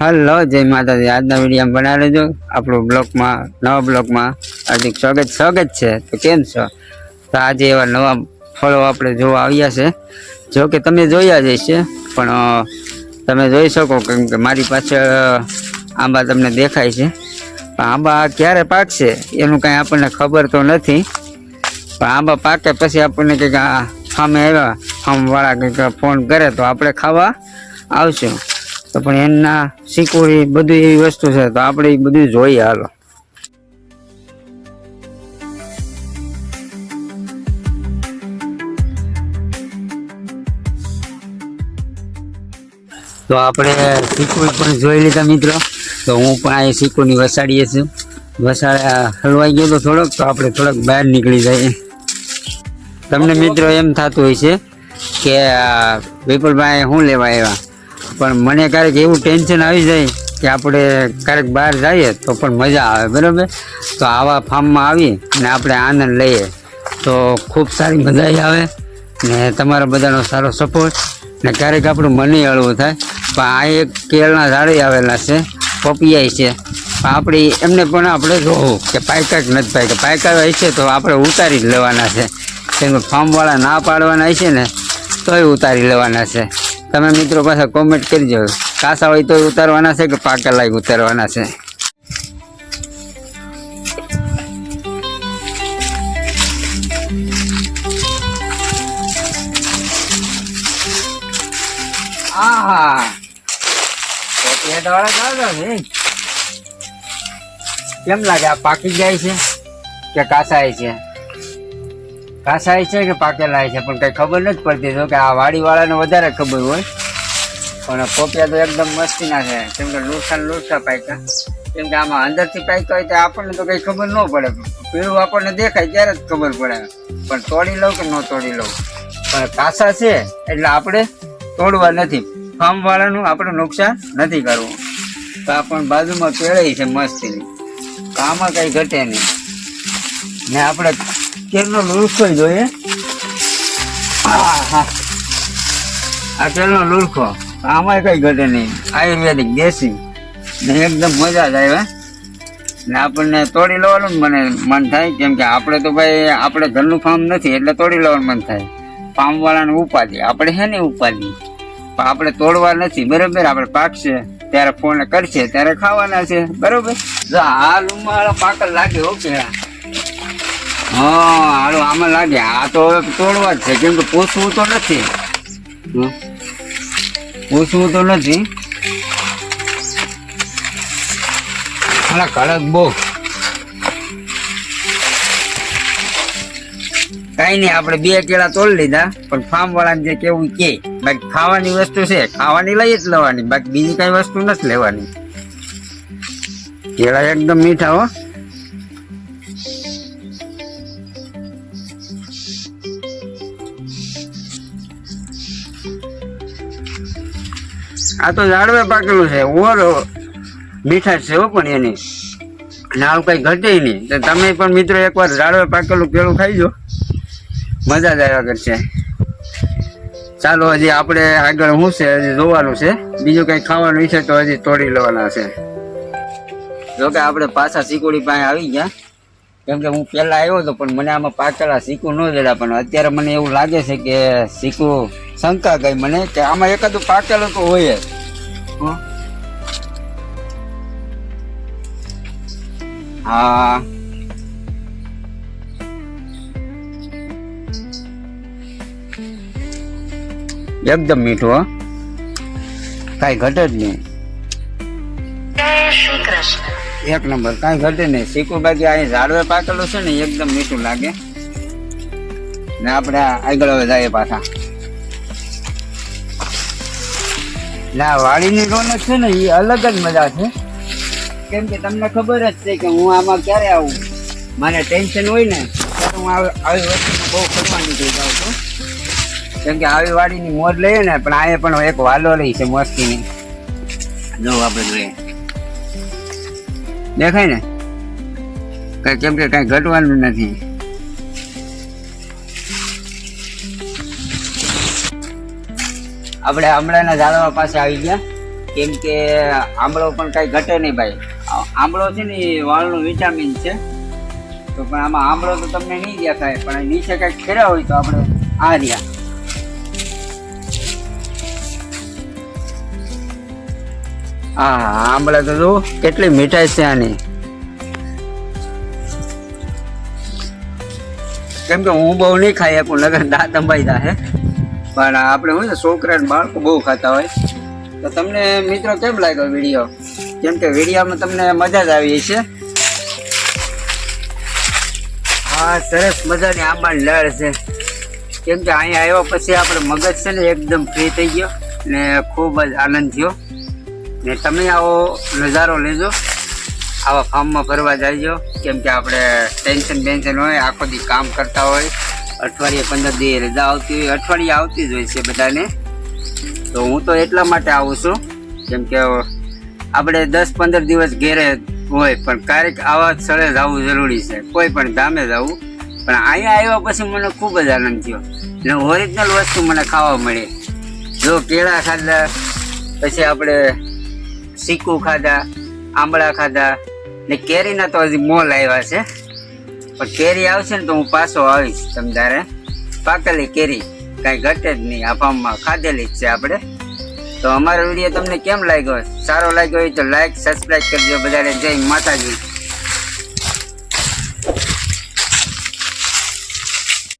Hello, જય માતાજી. આજના વીડિયો બનાવી લેજો આપણું બ્લોગમાં નવા બ્લોગમાં હાર્દિક સ્વાગત. સ્વાગત છે. તો કેમ છો? તો આજે એવા નવા ફળો આપણે જોવા આવ્યા છે. જો કે તમે જોયા જ હશે, પણ તમે જોઈ શકો કેમ કે મારી પાછળ આંબા તમને દેખાય છે. પણ આંબા ક્યારે પાકશે, એનું કાંઈ આપણને ખબર તો નથી. પણ આંબા પાકે પછી આપણને કંઈક ફામે આવ્યા ફાર્મવાળા કંઈક ફોન કરે તો આપણે ખાવા આવશું. તો પણ એમના શીખવું બધું એવી વસ્તુ છે, તો આપણે એ બધું જોઈએ હાલો. તો આપણે શીખવું પણ જોઈ લીધા મિત્રો. તો હું પણ અહીં શીખુની વસાડીએ છું. વસાડ્યા હલવાઈ ગયો તો થોડોક, તો આપણે થોડોક બહાર નીકળી જઈએ. તમને મિત્રો એમ થતું હોય છે કે વિપુલભાઈ શું લેવા આવ્યા? પણ મને ક્યારેક એવું ટેન્શન આવી જાય કે આપણે ક્યારેક બહાર જઈએ તો પણ મજા આવે, બરાબર? તો આવા ફાર્મમાં આવી અને આપણે આનંદ લઈએ. તો ખૂબ સારી મજા આવે ને તમારા બધાનો સારો સપોર્ટ ને ક્યારેક આપણું મને હળવું થાય. પણ આ એક કેળના ઝાડે આવેલા છે પપિયાઈ છે. પણ આપણે, એમને પણ આપણે જોવું કે પાયકા કે નથી પાયકા પાયકા હોય છે તો આપણે ઉતારી જ લેવાના છે. કેમ ફાર્મવાળા ના પાડવાના છે ને, તોય ઉતારી લેવાના છે. તમે મિત્રો પાછા કોમેન્ટ કરજો. કાસા હોય તોય ઉતારવાના છે કે પાકા લાયક ઉતારવાના છે? આહા. તો ચાલો કેમ લાગે? આ પાકી જાય છે કે કાસાય છે? કાસાય છે કે પાકેલા છે, પણ કઈ ખબર નથી પડતી. તો કે આ વાડીવાળાને વધારે ખબર હોય. પણ પોપિયા તો એકદમ મસ્તીના છે. કેમ કે લુસા લુસા પાક્યા. કેમ કે આમાં અંદરથી પાક્યા હોય તો આપણને તો કઈ ખબર ન પડે. પીળું આપણને દેખાય ત્યારે જ ખબર પડે. પણ તોડી લઉં કે ન તોડી લઉં? પણ કાસા છે, એટલે આપણે તોડવા નથી. ફાર્મ વાળાનું આપણે નુકસાન નથી કરવું. તો આ પણ બાજુમાં પેળાઈ છે મસ્તીની. તો આમાં કઈ ઘટે નહીં. ને આપણે કેરનો લુરખો જોઈએ. આ કેરનો લુરખો આમાં કઈ ઘટે નહીં. આયુર્વેદિક, દેશી. ને એકદમ મજા જ આવે. ને આપણને તોડી લેવાનું મને મન થાય. કેમ કે આપણે તો ભાઈ, આપણે ઘરનું ફાર્મ નથી, એટલે તોડી લેવાનું મન થાય. ફાર્મવાળાને ઉપાધિ. આપણે છે ને ઉપાધિ? આપણે તોડવા નથી. બરાબર? આપણે પાકશે, ત્યારે ફોન કરશે, ત્યારે ખાવાના છે. બરોબર? આ લુમાળા પાકલ લાગે ઓકે હા, હાલો, આમાં લાગે. આ તો હવે તોડવા જ છે, કેમ કે પૂછવું તો નથી. પોસવું તો નથી. કડક બહુ. કઈ નહીં, આપણે બે કેળા તોડી લીધા, પણ ફાર્મ વાળાને જે કેવું કે, બાકી ખાવાની વસ્તુ છે, ખાવાની લઈ જ લેવાની, બાકી બીજી કઈ વસ્તુ નથી લેવાની. કેળા એકદમ મીઠા, હો. આ તો ઝાડવે પાકેલું છે, ઓર મીઠાશ છે પણ એની. અને આવું કઈ ઘટે નહીં. તમે પણ મિત્રો એકવાર ઝાડવે પાકેલું કેળું ખાઈજો મજા જ આવ્યા કરશે. ચાલો, હજી આપણે આગળ શું છે? હજી જોવાનું છે. બીજું કઈ ખાવાનું છે તો હજી તોડી લેવાના છે. જોકે આપણે પાછા સિકોડી પાસે આવી ગયા. કેમ કે હું પહેલાં આવ્યો હતો, પણ મને આમાં પાકેલા શીકું ન જડ્યા પણ અત્યારે મને એવું લાગે છે કે શીકું શંકા ગઈ મને કે આમાં એકાદું પાકેલું તો હોય જ. હં? એકદમ મીઠું, હો. કાંઈ ઘટે જ નહીં. એક નંબર, કાંઈ ઘટે નહીં. શીખું બાકી અહીં ઝાડવે પાકેલું છે ને એકદમ મીઠું લાગે. ને આપણે આગળ જઈએ પાછા. ના વાડીની રોનક છે ને એ અલગ જ મજા છે. કેમ કે તમને ખબર જ છે કે હું આમાં ક્યારે આવું? મને ટેન્શન હોય ને ત્યારે હું આવી વસ્તુ બહુ ફરવા નીકળી જાઉં છું. કેમ કે આવી વાડીની મોજ લઈએ ને, પણ અહીંયા પણ એક વાલો રહી છે મસ્તીની. જો આપણે જોઈએ. દેખાય ને? કઈ કેમ કે કઈ ઘટવાનું નથી. આપણે આંબળાના ઝાડવા પાસે આવી ગયા. કેમ કે આંબળો પણ કાંઈ ઘટે નહીં ભાઈ. આંબળો છે ને એ વાળનું વિટામિન છે. તો પણ આમાં આંબળો તો તમને નહીં દેખાય, પણ નીચે કઈ કર્યા હોય તો આપણે આ રહ્યા. હા આંબળા તો જો કેટલી મીઠાઈ છે આની? કેમ કે હું બહુ નહીં ખાઈ શકું નગર દાંત દા હે? પણ આપણે શું ને છોકરા બાળકો બહુ ખાતા હોય. તો તમને મિત્રો કેમ લાગ્યો વીડિયો? કેમ કે વિડીયોમાં તમને મજા જ આવી છે હા, સરસ મજાની આંબાની લહેર છે. કેમ કે અહીંયા આવ્યા પછી આપણે મગજ છે ને, એકદમ ફ્રી થઈ ગયો ને ખૂબ જ આનંદ થયો. ને તમે આવો નજારો લેજો. આવા ફાર્મમાં ફરવા જાયજો. કેમ કે આપણે ટેન્શન બેન્શન હોય, આખો દી કામ કરતા હોય. અઠવાડિયે પંદર દી રજા આવતી હોય, અઠવાડિયે આવતી જ હોય છે બધાને. તો હું તો એટલા માટે આવું છું. કેમ કે આપણે દસ પંદર દિવસ ઘેરે હોય, પણ ક્યારેક આવા સ્થળે જવું જરૂરી છે. કોઈ પણ ધામે જવું પણ અહીંયા આવ્યા પછી મને ખૂબ જ આનંદ થયો. ને ઓરિજિનલ વસ્તુ મને ખાવા મળી. જો કેળા ખાધા, પછી આપણે સિક્કુ ખાધા, આંબળા ખાધા ને કેરીના તો હજી મોલ આવ્યા છે. પણ કેરી આવશે ને તો હું પાછો આવીશ તમ તારે. પાકેલી કેરી કાંઈ ઘટે જ નહીં, આ ફાર્મમાં ખાધેલી જ છે આપણે. તો અમારો વીડિયો તમને કેમ લાગ્યો? સારો લાગ્યો હોય તો લાઈક સબસ્ક્રાઈબ કરજો બધાને. જય માતાજી.